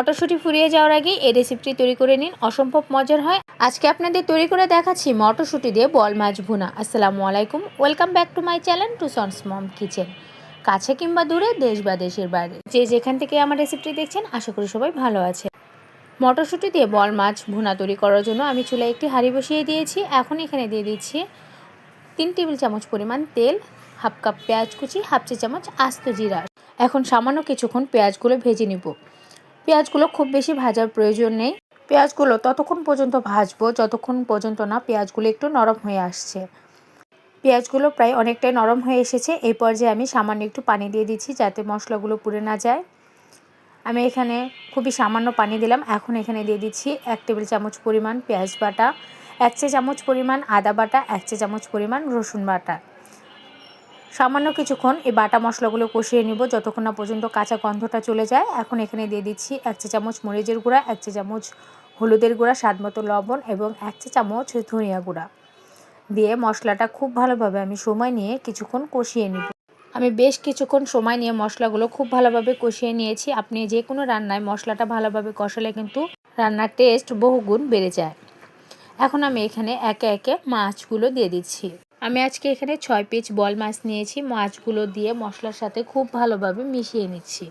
মটরশুঁটি ফুরিয়ে যাওয়ার আগে এই রেসিপিটি তৈরি করে নিন। অসম্ভব মজার হয়। আজকে আপনাদের তৈরি করে দেখাচ্ছি মটরশুঁটি দিয়ে বল মাছ ভুনা। আসসালামু আলাইকুম। Welcome back to my channel two sons mom kitchen কাছে কিংবা দূরে, দেশ বা দেশের বাইরে। যে যেখান থেকে আমার রেসিপিটি দেখছেন, আশা করি সবাই ভালো আছে। মটরশুঁটি দিয়ে বল মাছ ভুনা তৈরি করার জন্য আমি চুলায় একটি হাঁড়ি বসিয়ে দিয়েছি। এখন এখানে দিয়ে দিচ্ছি তিন টেবিল চামচ পরিমাণ তেল, হাফ কাপ পেঁয়াজ কুচি, হাফ চা চামচ আস্ত জিরা। এখন সামান্য কিছুক্ষণ পেঁয়াজগুলো ভেজে নিব। পেঁয়াজগুলো খুব বেশি ভাজার প্রয়োজন নেই। পেঁয়াজগুলো ততক্ষণ পর্যন্ত ভাজবো, যতক্ষণ পর্যন্ত না পেঁয়াজগুলো একটু নরম হয়ে আসছে। পেঁয়াজগুলো প্রায় অনেকটাই নরম হয়ে এসেছে। এই পর্যায়ে আমি সামান্য একটু পানি দিয়ে দিচ্ছি যাতে মশলাগুলো পুড়ে না যায়। আমি এখানে খুবই সামান্য পানি দিলাম। এখন এখানে দিয়ে দিচ্ছি এক টেবিল চামচ পরিমাণ পেঁয়াজ বাটা, এক চা চামচ পরিমাণ আদা বাটা, এক চা চামচ পরিমাণ রসুন বাটা। সামান্য কিছুক্ষণ এই বাটা মশলাগুলো কষিয়ে নিব। যতক্ষণ না পর্যন্ত কাঁচা গন্ধটা চলে যায়, এখন এখানে দিয়ে দিচ্ছি এক চা চামচ মরিচের গুঁড়া, এক চা চামচ হলুদের গুঁড়া, স্বাদ মতো লবণ এবং এক চা চামচ ধনিয়া গুঁড়া। দিয়ে মশলাটা খুব ভালোভাবে আমি সময় নিয়ে কিছুক্ষণ কষিয়ে নিব। আমি বেশ কিছুক্ষণ সময় নিয়ে মশলাগুলো খুব ভালোভাবে কষিয়ে নিয়েছি। আপনি যে কোনো রান্নায় মশলাটা ভালোভাবে কষালে কিন্তু রান্নার টেস্ট বহুগুণ বেড়ে যায়। এখন আমি এখানে একে একে মাছগুলো দিয়ে দিচ্ছি। আমি আজকে এখানে ছয় পিস বল মাছ নিয়েছি। মাছগুলো দিয়ে মশলার সাথে খুব ভালোভাবে মিশিয়ে নিচ্ছি।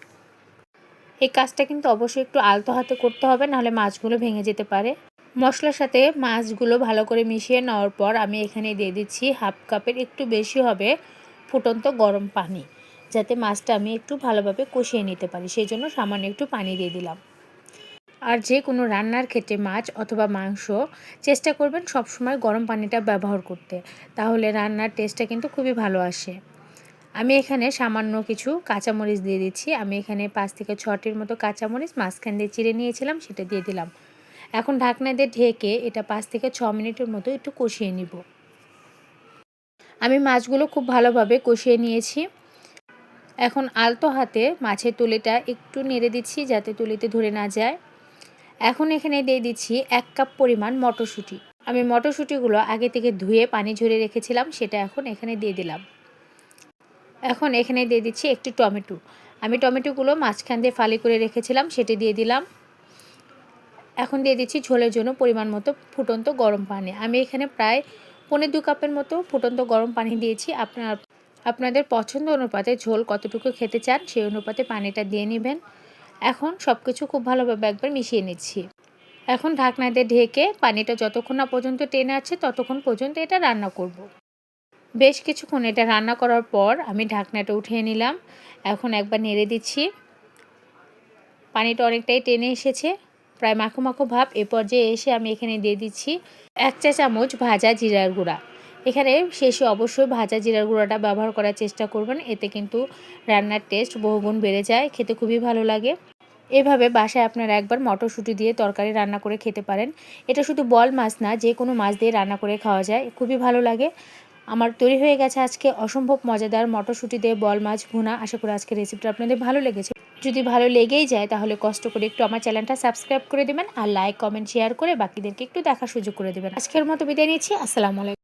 এই কাজটা কিন্তু অবশ্যই একটু আলতো হাতে করতে হবে, নাহলে মাছগুলো ভেঙে যেতে পারে। মশলার সাথে মাছগুলো ভালো করে মিশিয়ে নেওয়ার পর আমি এখানে দিয়ে দিচ্ছি হাফ কাপের একটু বেশি হবে ফুটন্ত গরম পানি, যাতে মাছটা আমি একটু ভালোভাবে কষিয়ে নিতে পারি। সেই জন্য সামান্য একটু পানি দিয়ে দিলাম। আর যে কোনো রান্নার ক্ষেত্রে মাছ অথবা মাংস চেষ্টা করবেন সবসময় গরম পানিটা ব্যবহার করতে। তাহলে রান্নার টেস্টটা কিন্তু খুবই ভালো আসে। আমি এখানে সামান্য কিছু কাঁচামরিচ দিয়ে দিচ্ছি। আমি এখানে পাঁচ থেকে ছটির মতো কাঁচামরিচ মাঝখান দিয়ে চিড়ে নিয়েছিলাম, সেটা দিয়ে দিলাম। এখন ঢাকনা দিয়ে ঢেকে এটা পাঁচ থেকে ছ মিনিটের মতো একটু কষিয়ে নিব। আমি মাছগুলো খুব ভালোভাবে কষিয়ে নিয়েছি। এখন আলতো হাতে মাছের তুলিটা একটু নেড়ে দিচ্ছি যাতে তুলিতে ধরে না যায়। এখন এখানে দিয়ে দিচ্ছি এক কাপ পরিমাণ মটরশুঁটি। আমি মটরশুঁটিগুলো আগে থেকে ধুয়ে পানি ঝরে রেখেছিলাম, সেটা এখন এখানে দিয়ে দিলাম। এখন এখানে দিয়ে দিচ্ছি একটি টমেটো। আমি টমেটোগুলো মাঝখান দিয়ে ফালি করে রেখেছিলাম, সেটি দিয়ে দিলাম। এখন দিয়ে দিচ্ছি ঝোলের জন্য পরিমাণ মতো ফুটন্ত গরম পানি। আমি এখানে প্রায় পনেরো দু কাপের মতো ফুটন্ত গরম পানি দিয়েছি। আপনার, আপনাদের পছন্দ অনুপাতে ঝোল কতটুকু খেতে চান, সেই অনুপাতে পানিটা দিয়ে নেবেন। এখন সব কিছু খুব ভালোভাবে একবার মিশিয়ে নিচ্ছি। এখন ঢাকনা দিয়ে ঢেকে পানিটা যতক্ষণ না পর্যন্ত টেনে আছে, ততক্ষণ পর্যন্ত এটা রান্না করব। বেশ কিছুক্ষণ এটা রান্না করার পর আমি ঢাকনাটা উঠিয়ে নিলাম। এখন একবার নেড়ে দিচ্ছি। পানিটা অনেকটাই টেনে এসেছে। প্রায় মাখো মাখো ভাব। এ পর্যায়ে এসে আমি এখানে দিয়ে দিচ্ছি এক চা চামচ ভাজা জিরার গুঁড়া। এখানে শেষে অবশ্যই ভাজা জিরার গুঁড়াটা ব্যবহার করার চেষ্টা করবেন। এতে কিন্তু রান্নার টেস্ট বহুগুণ বেড়ে যায়, খেতে খুবই ভালো লাগে। এভাবে বাসায় আপনারা একবার মটরশুঁটি দিয়ে তরকারি রান্না করে খেতে পারেন। এটা শুধু বল মাছ না, যে কোনো মাছ দিয়ে রান্না করে খাওয়া যায়, খুবই ভালো লাগে। আমার তৈরি হয়ে গেছে আজকে অসম্ভব মজাদার মটরশুঁটি দিয়ে বল মাছ ভুনা। আশা করি আজকে রেসিপিটা আপনাদের ভালো লেগেছে। যদি ভালো লেগেই যায়, তাহলে কষ্ট করে একটু আমার চ্যানেলটা সাবস্ক্রাইব করে দেবেন আর লাইক কমেন্ট শেয়ার করে বাকিদেরকে একটু দেখার সুযোগ করে দেবেন। আজকের মতো বিদায় নিচ্ছি। আসসালামু আলাইকুম।